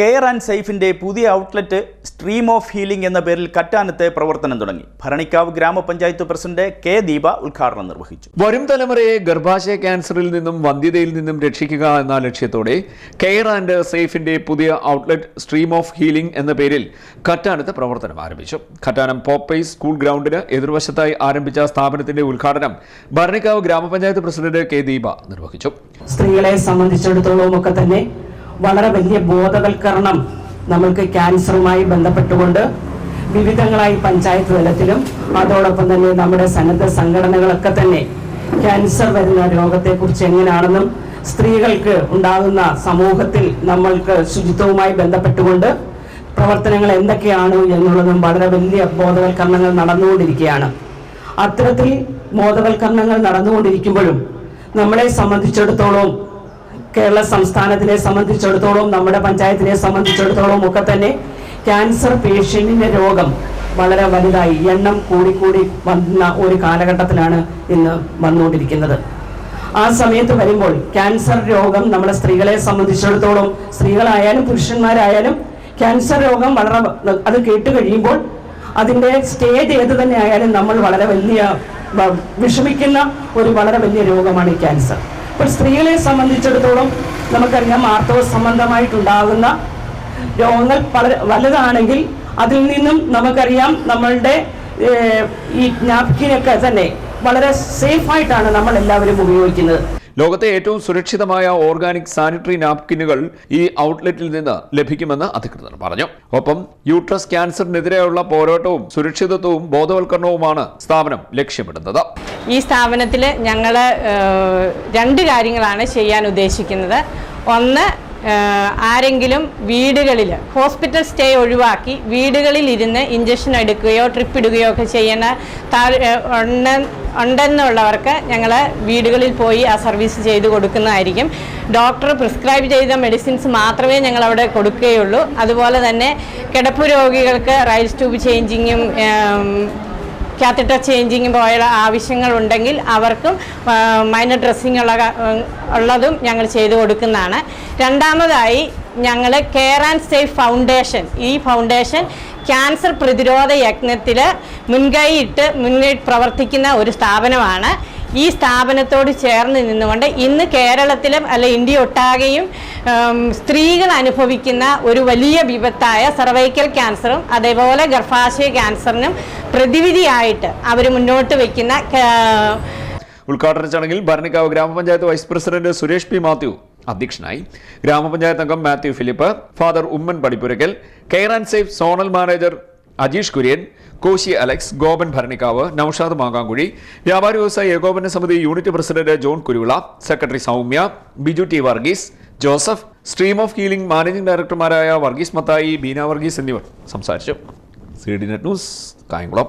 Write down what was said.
Care and സേഫിന്റെ പുതിയ outlet stream of healing എന്ന പേരിൽ കറ്റാനത്തെ പ്രവർത്തനം തുടങ്ങി. ഭരണിക്കാവ് ഗ്രാമപഞ്ചായത്ത് പ്രസിഡന്റ് കെ ദീപ ഉദ്ഘാടനം നിർവഹിച്ചു. വരും തലമുറയെ ഗർഭാശയ ക്യാൻസറിൽ നിന്നും വന്ധ്യതയിൽ നിന്നും രക്ഷിക്കുക എന്ന ലക്ഷ്യത്തോടെ കെയർ ആൻഡ് സേഫിന്റെ പുതിയ ഔട്ട്ലെറ്റ് സ്ട്രീം ഓഫ് ഹീലിംഗ് എന്ന പേരിൽ കറ്റാനത്ത് പ്രവർത്തനം ആരംഭിച്ചു. കറ്റാനം പോപ്പൈസ് സ്കൂൾ ഗ്രൗണ്ടിന് എതിർവശത്തായി ആരംഭിച്ച സ്ഥാപനത്തിന്റെ ഉദ്ഘാടനം ഭരണിക്കാവ് ഗ്രാമപഞ്ചായത്ത് പ്രസിഡന്റ് കെ ദീപ നിർവഹിച്ചു. സ്ത്രീകളെ സംബന്ധിച്ചിടത്തോളം ഒക്കെ തന്നെ വളരെ വലിയ ബോധവൽക്കരണം നമ്മൾക്ക് ക്യാൻസറുമായി ബന്ധപ്പെട്ടുകൊണ്ട് വിവിധങ്ങളായി പഞ്ചായത്ത് തലത്തിലും അതോടൊപ്പം തന്നെ നമ്മുടെ സന്നദ്ധ സംഘടനകളൊക്കെ തന്നെ ക്യാൻസർ വരുന്ന രോഗത്തെക്കുറിച്ച് എങ്ങനെയാണെന്നും സ്ത്രീകൾക്ക് ഉണ്ടാകുന്ന സമൂഹത്തിൽ നമ്മൾക്ക് ശുചിത്വവുമായി ബന്ധപ്പെട്ടുകൊണ്ട് പ്രവർത്തനങ്ങൾ എന്തൊക്കെയാണ് എന്നുള്ളതും വളരെ വലിയ ബോധവൽക്കരണങ്ങൾ നടന്നുകൊണ്ടിരിക്കുകയാണ്. അത്തരത്തിൽ ബോധവൽക്കരണങ്ങൾ നടന്നുകൊണ്ടിരിക്കുമ്പോഴും നമ്മളെ സംബന്ധിച്ചിടത്തോളം കേരള സംസ്ഥാനത്തിനെ സംബന്ധിച്ചിടത്തോളം നമ്മുടെ പഞ്ചായത്തിനെ സംബന്ധിച്ചിടത്തോളം ഒക്കെ തന്നെ ക്യാൻസർ പേഷ്യന്റിന്റെ രോഗം വളരെ വലുതായി എണ്ണം കൂടിക്കൂടി വന്ന ഒരു കാലഘട്ടത്തിലാണ് ഇന്ന് വന്നുകൊണ്ടിരിക്കുന്നത്. ആ സമയത്ത് വരുമ്പോൾ ക്യാൻസർ രോഗം നമ്മുടെ സ്ത്രീകളെ സംബന്ധിച്ചിടത്തോളം സ്ത്രീകളായാലും പുരുഷന്മാരായാലും ക്യാൻസർ രോഗം വളരെ അത് കേട്ട് കഴിയുമ്പോൾ അതിന്റെ സ്റ്റേജ് ഏത് തന്നെ ആയാലും നമ്മൾ വളരെ വലിയ വിഷമിക്കുന്ന ഒരു വളരെ വലിയ രോഗമാണ് ഈ ക്യാൻസർ. ഇപ്പോൾ സ്ത്രീകളെ സംബന്ധിച്ചിടത്തോളം നമുക്കറിയാം ആർത്തവ സംബന്ധമായിട്ടുണ്ടാകുന്ന രോഗങ്ങൾ വളരെ വലുതാണെങ്കിൽ അതിൽ നിന്നും നമുക്കറിയാം നമ്മളുടെ ഈ നാപ്കിനൊക്കെ തന്നെ വളരെ സേഫായിട്ടാണ് നമ്മൾ എല്ലാവരും ഉപയോഗിക്കുന്നത്. ലോകത്തെ ഏറ്റവും സുരക്ഷിതമായ ഓർഗാനിക് സാനിറ്ററി നാപ്കിനുകൾ ഈ ഔട്ട്ലെറ്റിൽ നിന്ന് ലഭിക്കുമെന്ന് അധികൃതർ പറഞ്ഞു. ഒപ്പം യൂട്രസ് ക്യാൻസറിനെതിരെയുള്ള പോരാട്ടവും സുരക്ഷിതത്വവും ബോധവൽക്കരണവുമാണ് സ്ഥാപനം ലക്ഷ്യമിടുന്നത്. ഈ സ്ഥാപനത്തിൽ ഞങ്ങൾ രണ്ട് കാര്യങ്ങളാണ് ചെയ്യാൻ ഉദ്ദേശിക്കുന്നത്. ഒന്ന് ആരെങ്കിലും വീടുകളിൽ ഹോസ്പിറ്റൽ സ്റ്റേ ഒഴിവാക്കി വീടുകളിൽ ഇരുന്ന് ഇഞ്ചക്ഷൻ എടുക്കുകയോ ട്രിപ്പ് ഇടുകയോ ഒക്കെ ചെയ്യുന്ന ഉണ്ടെന്നുള്ളവർക്ക് ഞങ്ങൾ വീടുകളിൽ പോയി ആ സർവീസ് ചെയ്ത് കൊടുക്കുന്നതായിരിക്കും. ഡോക്ടർ പ്രിസ്ക്രൈബ് ചെയ്ത മെഡിസിൻസ് മാത്രമേ ഞങ്ങൾ അവിടെ കൊടുക്കുകയുള്ളൂ. അതുപോലെ തന്നെ കിടപ്പ് രോഗികൾക്ക് റൈസ് ട്യൂബ് ചേഞ്ചിങ്ങും കാത്തറ്റർ ചേഞ്ചിങ് പോയുള്ള ആവശ്യങ്ങളുണ്ടെങ്കിൽ അവർക്കും മൈനർ ഡ്രസ്സിംഗ് ഉള്ള ഉള്ളതും ഞങ്ങൾ ചെയ്തു കൊടുക്കുന്നതാണ്. രണ്ടാമതായി ഞങ്ങൾ കെയർ ആൻഡ് സേഫ് ഫൗണ്ടേഷൻ ഈ ഫൗണ്ടേഷൻ ക്യാൻസർ പ്രതിരോധ യജ്ഞത്തിൽ മുൻകൈയിട്ട് മുന്നിൽ പ്രവർത്തിക്കുന്ന ഒരു സ്ഥാപനമാണ്. ഈ സ്ഥാപനത്തോട് ചേർന്ന് നിന്നുകൊണ്ട് ഇന്ന് കേരളത്തിലും അല്ല ഇന്ത്യ ഒട്ടാകെയും സ്ത്രീകൾ അനുഭവിക്കുന്ന ഒരു വലിയ വിപത്തായ സർവൈക്കൽ ക്യാൻസറും അതേപോലെ ഗർഭാശയ ക്യാൻസറിനും പ്രതിവിധിയായിട്ട് അവർ മുന്നോട്ട് വയ്ക്കുന്ന ഉദ്ഘാടന ചടങ്ങിൽ ഭരണിക്കാവ് ഗ്രാമപഞ്ചായത്ത് vice president Suresh P Mathew അധ്യക്ഷനായി. ഗ്രാമപഞ്ചായത്ത് അംഗം Mathew Philip Father Oommen Padippurakkal care and safe zonal manager Ajeesh Kurian Koshy Alex Gopan Bharanikkavu Noushad Mankamkuzhi വ്യാപാരി വ്യവസായ ഏകോപന സമിതി unit president John Kuruvila secretary Soumya Biju T Varghese Joseph stream of healing managing ഡയറക്ടർമാരായ Varghese Mathai Beena Varghese എന്നിവർ സംസാരിച്ചു. C D net news Kayamkulam.